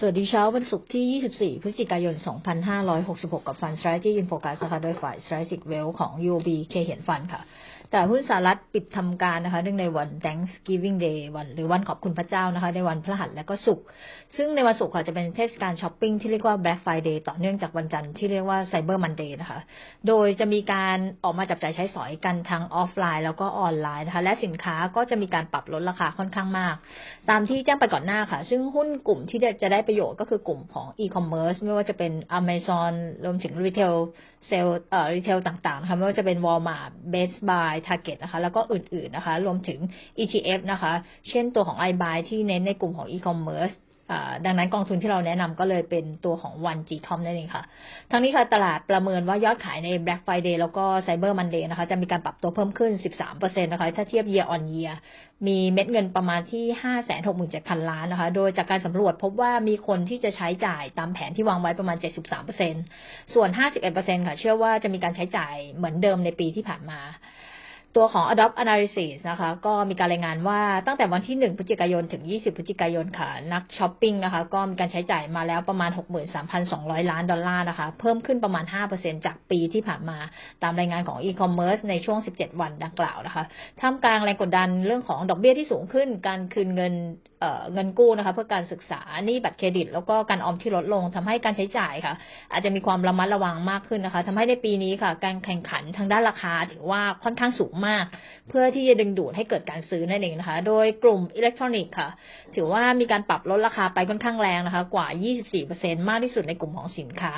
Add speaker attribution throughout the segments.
Speaker 1: สวัสดีเช้าวันศุกร์ที่ 24 พฤศจิกายน 2566 กับฟัน Strategy in Focus นะคะโดยฝ่าย Strategic Wealth ของ UOB เคเห็นฟันค่ะ แต่หุ้นสหรัฐปิดทำการนะคะเนื่องในวัน Thanksgiving Day วันหรือวันขอบคุณพระเจ้านะคะ ในวันพฤหัสและก็ศุกร์ซึ่งในวันศุกร์ค่ะจะเป็นเทศกาลช้อปปิ้งที่เรียกว่า Black Friday ต่อเนื่องจากวันจันทร์ที่เรียกว่า Cyber Monday นะคะ โดยจะมีการออกมาจับจ่ายใช้สอยกันทั้งออฟไลน์ แล้วก็ออนไลน์นะคะ และสินค้าก็จะมีการปรับลดราคาค่อนข้างมาก ตามที่แจ้งไปก่อนหน้าค่ะ ซึ่งหุ้นกลุ่มที่จะได้ประโยชน์ก็คือกลุ่มของ e-commerce ไม่ว่าจะเป็น Amazon รวมถึง retail เซลล์เอ่อรีเทลต่างๆนะคะไม่ว่าจะเป็น Walmart Best Buy Target นะคะ แล้วก็อื่นๆนะคะ รวมถึง ETF นะคะ เช่นตัวของ iBuy ที่เน้นในกลุ่มของ e-commerce ดังนั้นกองทุนที่เราแนะนำก็เลยเป็นตัวของ1 g c o m นั่นเองค่ะ ทั้งนี้ค่ะตลาดประเมินว่ายอดขายใน Black Friday แล้วก็ Cyber Monday นะคะ จะมีการปรับตัวเพิ่มขึ้น 13%นะคะ ถ้าเทียบ year on year มีเม็ดเงินประมาณที่ 567,000 ล้านนะคะ โดยจากการสำรวจพบว่ามีคนที่จะใช้จ่ายตามแผนที่วางไว้ประมาณ 73%ส่วน 51%ค่ะ เชื่อว่าจะมีการใช้จ่ายเหมือนเดิมในปีที่ผ่านมา ตัวของ Adopt Analysis นะคะ ก็มีการรายงานว่าตั้งแต่วันที่ 1 พฤศจิกายน ถึง 20 พฤศจิกายนค่ะ นักช้อปปิ้งนะคะ ก็มีการใช้จ่ายมาแล้วประมาณ 63,200 ล้านดอลลาร์นะคะ เพิ่มขึ้นประมาณ 5%จากปีที่ผ่านมาตามรายงานของ e-commerce ในช่วง 17 วันดังกล่าวนะคะท่ามกลางแรงกดดันเรื่องของดอกเบี้ยที่สูงขึ้น การคืนเงินเงินกู้นะคะ เพื่อการศึกษาหนี้บัตรเครดิต แล้วก็การออมที่ลดลงทำให้การใช้จ่ายค่ะ อาจจะมีความระมัดระวังมากขึ้นนะคะทำให้ในปีนี้ค่ะ การแข่งขันทางด้านราคาถือว่าค่อนข้างสูงมาก เพื่อที่จะดึงดูดให้เกิดการซื้อนั่นเองนะคะ โดยกลุ่มอิเล็กทรอนิกส์ค่ะ ถือว่ามีการปรับลดราคาไปค่อนข้างแรงนะคะ กว่า 24%มากที่สุดในกลุ่มของสินค้า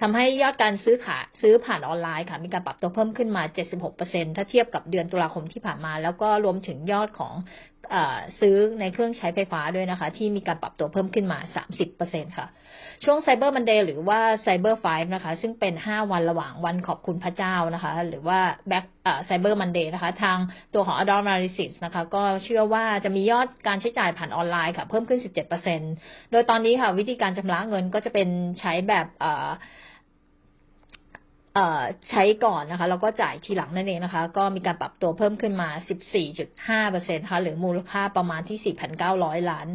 Speaker 1: ทำให้ยอดการซื้อขายซื้อผ่านออนไลน์ค่ะ มีการปรับตัวเพิ่มขึ้นมา 76%ถ้าเทียบกับเดือนตุลาคมที่ผ่านมา แล้วก็รวมถึงยอดของซื้อในเครื่องใช้ไฟฟ้าด้วยนะคะ ที่มีการปรับตัวเพิ่มขึ้นมา 30%ค่ะ ช่วง Cyber Monday หรือว่า Cyber 5นะคะ ซึ่งเป็น 5 วันระหว่างวันขอบคุณพระเจ้านะคะ หรือว่า Back Cyber Monday นะคะ ทางตัวของ Adopt Analysis นะคะ ก็เชื่อว่าจะมียอดการใช้จ่ายผ่านออนไลน์ค่ะ เพิ่มขึ้น 17%โดยตอนนี้ค่ะ วิธีการชำระเงินก็จะเป็นใช้แบบ ใช้ก่อนนะคะแล้วก็จ่ายทีหลังนั่นเองนะคะ ก็มีการปรับตัวเพิ่มขึ้นมา 14.5%ค่ะหรือมูลค่าประมาณที่ 4,900 ล้าน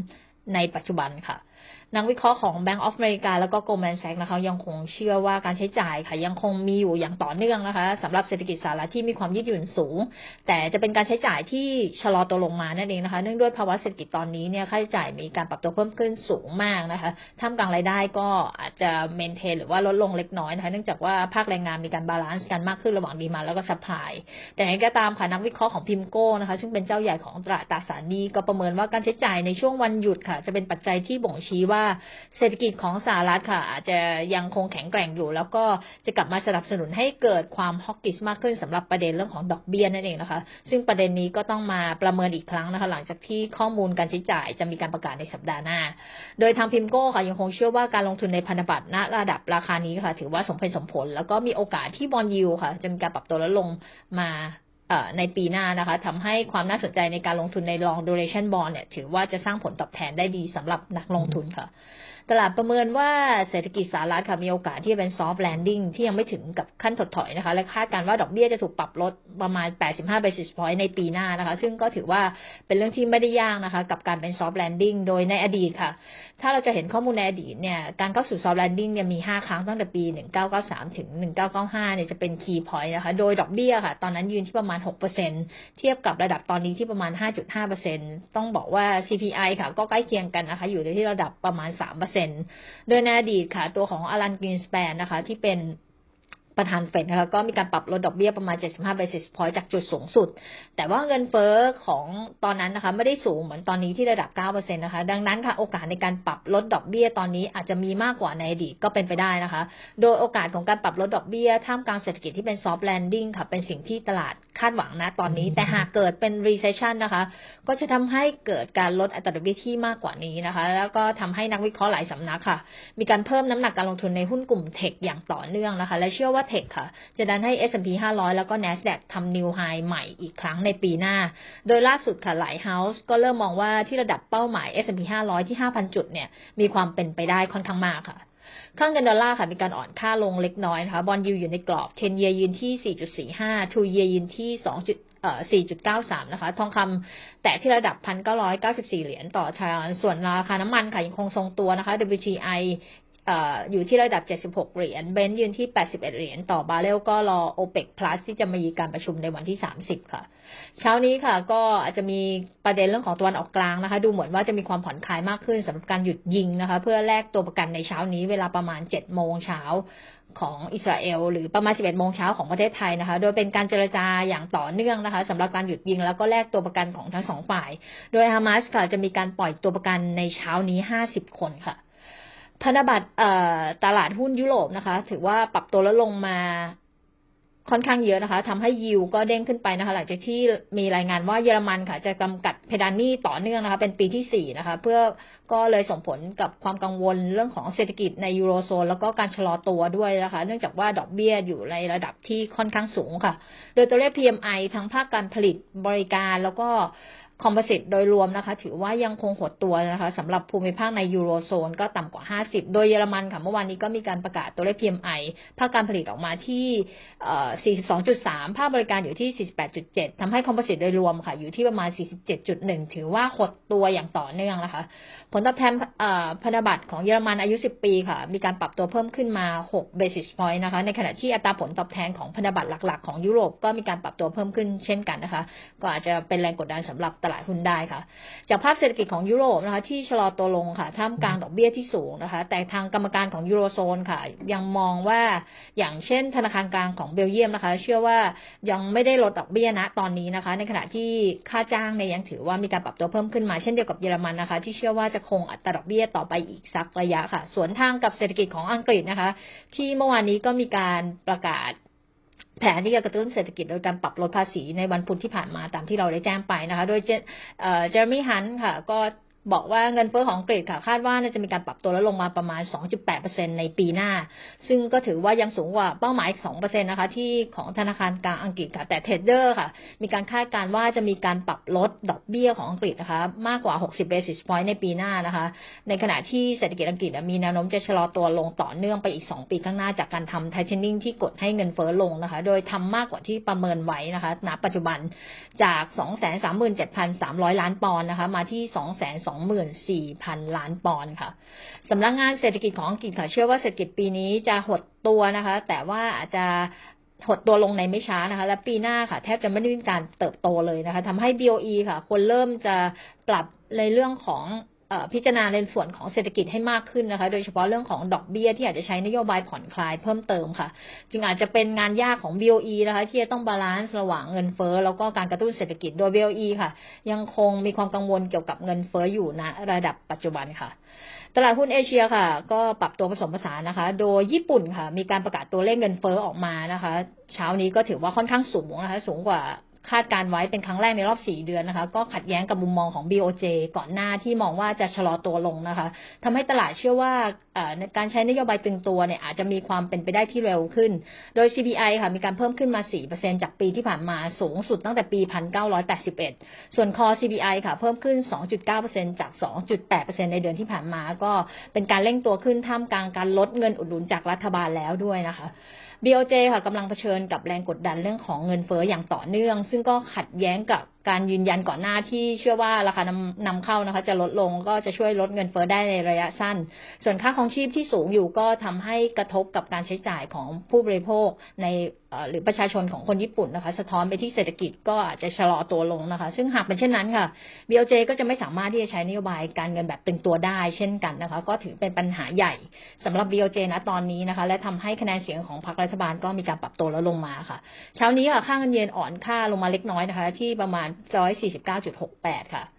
Speaker 1: ในปัจจุบันค่ะ นักวิเคราะห์ของ Bank of America แล้วก็ Goldman Sachs นะคะ ยังคงเชื่อว่าการใช้จ่ายค่ะยังคงมีอยู่อย่างต่อเนื่องนะคะสำหรับเศรษฐกิจสหรัฐที่มีความยืดหยุ่นสูง แต่จะเป็นการใช้จ่ายที่ชะลอตัวลงมานั่นเองนะคะ เนื่องด้วยภาวะเศรษฐกิจตอนนี้เนี่ยค่าใช้จ่ายมีการปรับตัวเพิ่มขึ้นสูงมากนะคะท่ามกลางรายได้ก็อาจจะเมนเทนหรือว่าลดลงเล็กน้อยนะคะเนื่องจากว่าภาคแรงงานมีการบาลานซ์กันมากขึ้นระหว่างดีมาแล้วก็ซัพพลายแต่อย่างไรก็ตามค่ะนักวิเคราะห์ของพิมโก้นะคะ ซึ่งเป็นเจ้าใหญ่ของตลาตราสารนี้ก็ประเมินว่าการใช้จ่ายในช่วงวันหยุดค่ะ จะเป็นปัจจัยที่บ่งชี้ว่าเศรษฐกิจของสหรัฐค่ะ อาจจะยังคงแข็งแกร่งอยู่ แล้วก็จะกลับมาสนับสนุนให้เกิดความฮอกกิสมากขึ้นสำหรับประเด็นเรื่องของดอกเบี้ยนั่นเองนะคะ ซึ่งประเด็นนี้ก็ต้องมาประเมินอีกครั้งนะคะ หลังจากที่ข้อมูลการใช้จ่ายจะมีการประกาศในสัปดาห์หน้า โดยทางพิมโก้ค่ะยังคงเชื่อว่าการลงทุนในพันธบัตรณระดับราคานี้ค่ะ ถือว่าสมเหตุสมผล แล้วก็มีโอกาสที่บอลยูค่ะ จะมีการปรับตัวลดลงมา ในปีหน้านะคะทำให้ความน่าสนใจในการลงทุนใน long duration bond เนี่ย ถือว่าจะสร้างผลตอบแทนได้ดีสำหรับนักลงทุนค่ะ ตลาดประเมินว่าเศรษฐกิจสหรัฐค่ะมีโอกาสที่จะเป็นซอฟต์แลนดิ้งที่ยังไม่ถึงกับขั้นถดถอยนะคะ และคาดการว่าดอกเบี้ยจะถูกปรับลดประมาณ 85 basis point ในปีหน้านะคะ ซึ่งก็ถือว่าเป็นเรื่องที่ไม่ได้ยากนะคะ กับการเป็นซอฟต์แลนดิ้งโดยในอดีตค่ะ ถ้าเราจะเห็นข้อมูลในอดีตเนี่ยการเข้าสู่ซอฟต์แลนดิ้งเนี่ยมี 5 ครั้งตั้งแต่ปี 1993 ถึง 1995 เนี่ยจะเป็นคีย์พอยต์นะคะ โดยดอกเบี้ยค่ะ ตอนนั้นยืนที่ประมาณ 6%เทียบกับระดับตอนนี้ที่ประมาณ 5.5%ต้องบอกว่า CPI ค่ะก็ใกล้เคียงกันนะคะอยู่ในที่ระดับประมาณ 3%โดยในอดีตค่ะ ตัวของอลันกินสแปนนะคะ ที่เป็น ประธานเฟดนะคะก็มีการปรับลดดอกเบี้ยประมาณ 75 basis point จากจุดสูงสุด แต่ว่าเงินเฟ้อของตอนนั้นนะคะไม่ได้สูงเหมือนตอนนี้ที่ระดับ 9%นะคะ ดังนั้นค่ะโอกาสในการปรับลดดอกเบี้ยตอนนี้อาจจะมีมากกว่าในอดีตก็เป็นไปได้นะคะ โดยโอกาสของการปรับลดดอกเบี้ยท่ามกลางเศรษฐกิจที่เป็น soft landing ค่ะเป็นสิ่งที่ตลาดคาดหวังนะตอนนี้ แต่หากเกิดเป็น recession นะคะ ก็จะทำให้เกิดการลดอัตราดอกเบี้ยที่มากกว่านี้นะคะ แล้วก็ทำให้นักวิเคราะห์หลายสำนักค่ะ มีการเพิ่มน้ำหนักการลงทุนในหุ้นกลุ่มเทคอย่างต่อเนื่องนะคะ และเชื่อว่าเทคค่ะ จะดันให้ S&P 500 แล้วก็ NASDAQ ทำนิวไฮใหม่อีกครั้งในปีหน้า โดยล่าสุดค่ะ หลายเฮาส์ก็เริ่มมองว่าที่ระดับเป้าหมาย S&P 500 ที่ 5,000 จุดเนี่ย มีความเป็นไปได้ค่อนข้างมากค่ะค่าเงินดอลลาร์ค่ะมีการอ่อนค่าลงเล็กน้อยนะคะบอลยูอยู่ในกรอบ 10 year ยืนที่ 4.45 2 year ยืนที่เอ่อ4.93 นะคะ ทองคำแตะที่ระดับ 1,994 เหรียญต่อทรอนส่วนราคาน้ำมันค่ะยังคงทรงตัวนะคะ WTI อยู่ที่ระดับ 76 เหรียญ เบนซ์ยืนที่ 81 เหรียญต่อบาร์เรลก็รอ OPEC Plus ที่จะมีการประชุมในวันที่ 30 ค่ะ เช้านี้ค่ะ ก็อาจจะมีประเด็นเรื่องของตะวันออกกลางนะคะ ดูเหมือนว่าจะมีความผ่อนคลายมากขึ้นสำหรับการหยุดยิงนะคะ เพื่อแลกตัวประกันในเช้านี้เวลาประมาณ 7 โมงเช้าของอิสราเอลหรือประมาณ 11 โมงเช้าของประเทศไทยนะคะ โดยเป็นการเจรจาอย่างต่อเนื่องนะคะสำหรับการหยุดยิงแล้วก็แลกตัวประกันของทั้งสองฝ่าย โดยฮามาสค่ะจะมีการปล่อยตัวประกันในเช้านี้ 50 คนค่ะ ธนบัตรตลาดหุ้นยุโรปนะคะ ถือว่าปรับตัวลดลงมาค่อนข้างเยอะนะคะทำให้ยิวก็เด้งขึ้นไปนะคะ หลังจากที่มีรายงานว่าเยอรมันค่ะ จะกำกัดเพดานหนี้ต่อเนื่องนะคะ เป็นปีที่สี่นะคะ เพื่อก็เลยส่งผลกับความกังวลเรื่องของเศรษฐกิจในยูโรโซน แล้วก็การชะลอตัวด้วยนะคะ เนื่องจากว่าดอกเบี้ยอยู่ในระดับที่ค่อนข้างสูงค่ะ โดยตัวเลข PMI ทั้งภาคการผลิตบริการแล้วก็ คอมโพสิตโดยรวมนะคะ ถือว่ายังคงหดตัวนะคะสำหรับภูมิภาคในยูโรโซนก็ต่ำกว่า 50 โดยเยอรมันค่ะ เมื่อวานนี้ก็มีการประกาศตัวเลข PMI ภาคการผลิตออกมาที่ 42.3 ภาคบริการอยู่ที่ 48.7 ทำให้คอมโพสิตโดยรวมค่ะ อยู่ที่ประมาณ 47.1 ถือว่าหดตัวอย่างต่อเนื่องนะคะ ผลตอบแทนพันธบัตรของเยอรมันอายุ 10 ปีค่ะ มีการปรับตัวเพิ่มขึ้นมา 6 basis point นะคะ ในขณะที่อัตราผลตอบแทนของพันธบัตรหลัก ๆ ของยุโรปก็มีการปรับตัวเพิ่มขึ้นเช่นกันนะคะ ก็อาจจะเป็นแรงกดดันสำหรับตลาดหุ้นได้ค่ะ จากภาพเศรษฐกิจของยุโรปนะคะ ที่ชะลอตัวลงค่ะท่ามกลางดอกเบี้ยที่สูงนะคะ แต่ทางกรรมการของยูโรโซนค่ะ ยังมองว่าอย่างเช่น ธนาคารกลางของเบลเยียมนะคะ เชื่อว่ายังไม่ได้ลดดอกเบี้ยนะตอนนี้นะคะ ในขณะที่ค่าจ้างเนี่ยยังถือว่ามีการปรับตัวเพิ่มขึ้นมาเช่นเดียวกับเยอรมันนะคะ ที่เชื่อว่าจะคงอัตราดอกเบี้ยต่อไปอีกสักระยะค่ะ สวนทางกับเศรษฐกิจของอังกฤษนะคะ ที่เมื่อวานนี้ก็มีการประกาศ แผนที่จะกระตุ้นเศรษฐกิจโดยการปรับลดภาษีในวันพุธที่ผ่านมาตามที่เราได้แจ้งไปนะคะ โดยเจอร์มี่ฮันค่ะ ก็ บอกว่าเงินเฟ้อของอังกฤษค่ะคาดว่าจะมีการปรับตัวลดลงมาประมาณ 2.8%ในปีหน้า ซึ่งก็ถือว่ายังสูงกว่าเป้าหมาย 2%นะคะที่ของธนาคารกลางอังกฤษค่ะแต่เทรดเดอร์ค่ะ มีการคาดการณ์ว่าจะมีการปรับลดดอกเบี้ยของอังกฤษนะคะมากกว่า 60 basis point ในปีหน้านะคะ ในขณะที่เศรษฐกิจอังกฤษมีแนวโน้มจะชะลอตัวลงต่อเนื่องไปอีก 2 ปีข้างหน้าจากการทำไทเทนนิ่งที่กดให้เงินเฟ้อลงนะคะ โดยทำมากกว่าที่ประเมินไว้นะคะณปัจจุบันจาก 237,300 ล้านปอนด์นะคะมาที่ 2 2นล้านปอนด์ค่ะสำนักงงานเศรษฐกิจของอังกฤษค่ะเชื่อว่าเศรษฐกิจปีนี้จะหดตัวนะคะ แต่ว่าอาจจะหดตัวลงในไม่ช้านะคะ และปีหน้าค่ะแทบจะไม่ได้มีการเติบโตเลยนะคะทำให้ BOE ค่ะควรเริ่มจะปรับในเรื่องของ พิจารณาในส่วนของเศรษฐกิจให้มากขึ้นนะคะ โดยเฉพาะเรื่องของดอกเบี้ยที่อาจจะใช้นโยบายผ่อนคลายเพิ่มเติมค่ะ จึงอาจจะเป็นงานยากของ BOE นะคะ ที่จะต้องบาลานซ์ระหว่างเงินเฟ้อแล้วก็การกระตุ้นเศรษฐกิจโดย BOE ค่ะ ยังคงมีความกังวลเกี่ยวกับเงินเฟ้ออยู่ณระดับปัจจุบันค่ะ ตลาดหุ้นเอเชียค่ะ ก็ปรับตัวผสมผสานนะคะ โดยญี่ปุ่นค่ะ มีการประกาศตัวเลขเงินเฟ้อออกมานะคะ เช้านี้ก็ถือว่าค่อนข้างสูงนะคะ สูงกว่า คาดการไว้เป็นครั้งแรกในรอบ 4 เดือนนะคะ ก็ขัดแย้งกับมุมมองของ BOJ ก่อนหน้าที่มองว่าจะชะลอตัวลงนะคะทำให้ตลาดเชื่อว่าการใช้นโยบายตึงตัวเนี่ยอาจจะมีความเป็นไปได้ที่เร็วขึ้น โดย CPI ค่ะมีการเพิ่มขึ้นมา 4%จากปีที่ผ่านมาสูงสุดตั้งแต่ปี 1981 ส่วน Core CPI ค่ะเพิ่มขึ้น 2.9%จาก 2.8%ในเดือนที่ผ่านมา ก็เป็นการเร่งตัวขึ้นท่ามกลางการลดเงินอุดหนุนจากรัฐบาลแล้วด้วยนะคะ BOJ ค่ะกำลังเผชิญกับแรงกดดันเรื่องของเงินเฟ้ออย่างต่อเนื่อง ซึ่งก็ขัดแย้งกับ การยืนยันก่อนหน้าที่เชื่อว่าราคานำนำเข้านะคะ จะลดลงก็จะช่วยลดเงินเฟ้อได้ในระยะสั้น ส่วนค่าครองชีพที่สูงอยู่ก็ทำให้กระทบกับการใช้จ่ายของผู้บริโภคในหรือประชาชนของคนญี่ปุ่นนะคะ สะท้อนไปที่เศรษฐกิจก็อาจจะชะลอตัวลงนะคะ ซึ่งหากเป็นเช่นนั้นค่ะ BOJ ก็จะไม่สามารถที่จะใช้นโยบายการเงินแบบตึงตัวได้เช่นกันนะคะ ก็ถือเป็นปัญหาใหญ่สำหรับ BOJ นะตอนนี้นะคะ และทำให้คะแนนเสียงของพรรครัฐบาลก็มีการปรับตัวแล้วลงมาค่ะ เช้านี้ค่ะค่าเงินเยนอ่อนค่าลงมาเล็กน้อยนะคะ ที่ประมาณ就喺事前加住扑壁噶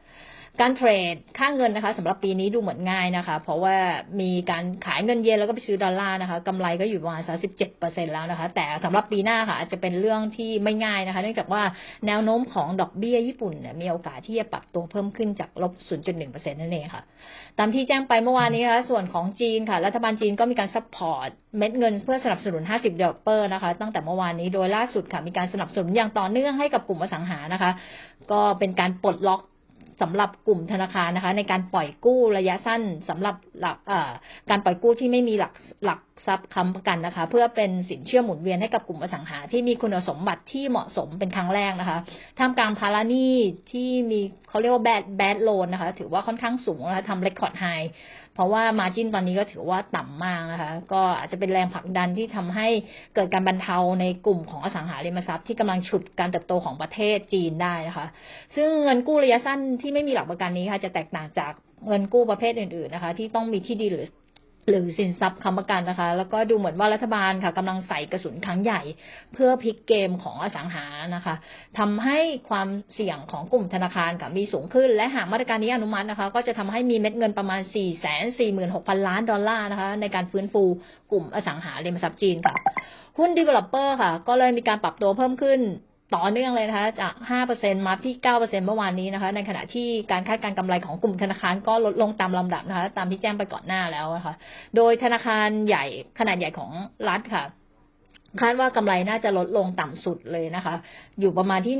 Speaker 1: การเทรดค่าเงินนะคะสำหรับปีนี้ดูเหมือนง่ายนะคะ เพราะว่ามีการขายเงินเยนแล้วก็ไปซื้อดอลลาร์นะคะกำไรก็อยู่ประมาณ37%แล้วนะคะ แต่สำหรับปีหน้าค่ะอาจจะเป็นเรื่องที่ไม่ง่ายนะคะ เนื่องจากว่าแนวโน้มของดอกเบี้ยญี่ปุ่นเนี่ยมีโอกาสที่จะปรับตัวเพิ่มขึ้นจากลบ0.1%นั่นเองค่ะ ตามที่แจ้งไปเมื่อวานนี้นะคะส่วนของจีนค่ะ รัฐบาลจีนก็มีการซัพพอร์ตเม็ดเงินเพื่อสนับสนุน 50เดลเปอร์นะคะ ตั้งแต่เมื่อวานนี้โดยล่าสุดค่ะมีการสนับสนุนอย่างต่อเนื่องให้กับกลุ่มอสังหานะคะ ก็เป็นการปลดล็อก สำหรับกลุ่มธนาคารนะคะ ในการปล่อยกู้ระยะสั้นสำหรับหลักการปล่อยกู้ที่ไม่มีหลักหลัก ทรัพย์ค้ำประกันนะคะ เพื่อเป็นสินเชื่อหมุนเวียนให้กับกลุ่มอสังหา ที่มีคุณสมบัติที่เหมาะสมเป็นครั้งแรกนะคะท่ามกลางภาระหนี้ที่มีเขาเรียกว่าแบดแบดโลนนะคะ ถือว่าค่อนข้างสูงนะคะทำเรคคอร์ดไฮเพราะว่ามาจินตอนนี้ก็ถือว่าต่ำมากนะคะ ก็อาจจะเป็นแรงผลักดันที่ทำให้เกิดการบรรเทาในกลุ่มของอสังหาริมทรัพย์ที่กำลังฉุดการเติบโตของประเทศจีนได้นะคะ ซึ่งเงินกู้ระยะสั้นที่ไม่มีหลักประกันนี้ค่ะจะแตกต่างจากเงินกู้ประเภทอื่นๆนะคะ ที่ต้องมีที่ดินหรือ หรือสินทรัพย์ค้ำประกันนะคะ แล้วก็ดูเหมือนว่ารัฐบาลค่ะกำลังใส่กระสุนครั้งใหญ่ เพื่อพลิกเกมของอสังหานะคะทำให้ความเสี่ยงของกลุ่มธนาคารค่ะมีสูงขึ้น และหากมาตรการนี้อนุมัตินะคะ ก็จะทำให้มีเม็ดเงินประมาณ 4 4 6 0 0 0 ล้านดอลลาร์นะคะ ในการฟื้นฟูกลุ่มอสังหาริมทรัพย์จีนค่ะ หุ้น developer ค่ะ ก็เลยมีการปรับตัวเพิ่มขึ้น ต่อเนื่องเลยนะคะจาก 5%มาที่ 9%เมื่อวานนี้นะคะ ในขณะที่การคาดการกำไรของกลุ่มธนาคารก็ลดลงตามลำดับนะคะ ตามที่แจ้งไปก่อนหน้าแล้วนะคะ โดยธนาคารใหญ่ขนาดใหญ่ของรัฐค่ะ คาดว่ากำไรน่าจะลดลงต่ำสุดเลยนะคะ อยู่ประมาณที่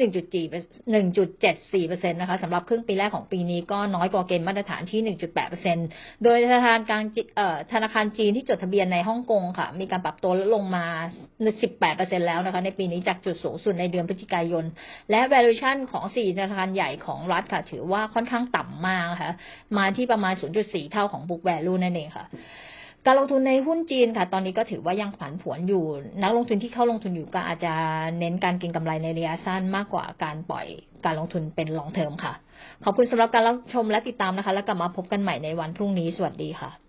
Speaker 1: 1.74%นะคะสำหรับครึ่งปีแรกของปีนี้ก็น้อยกว่าเกณฑ์มาตรฐานที่ 1.8%โดยธนาคารกลางธนาคารจีนที่จดทะเบียนในฮ่องกงค่ะ มีการปรับตัวลดลงมา 18%แล้วนะคะ ในปีนี้จากจุดสูงสุดในเดือนพฤศจิกายน และ valuation ของ 4 ธนาคารใหญ่ของรัฐค่ะ ถือว่าค่อนข้างต่ำมากนะคะมาที่ประมาณ 0.4 เท่าของ book value นั่นเองค่ะ การลงทุนในหุ้นจีนค่ะ ตอนนี้ก็ถือว่ายังผันผวนอยู่ นักลงทุนที่เข้าลงทุนอยู่ก็อาจจะเน้นการเก็งกำไรในระยะสั้นมากกว่าการปล่อยการลงทุนเป็นลองเทอมค่ะ ขอบคุณสำหรับการรับชมและติดตามนะคะ แล้วกลับมาพบกันใหม่ในวันพรุ่งนี้ สวัสดีค่ะ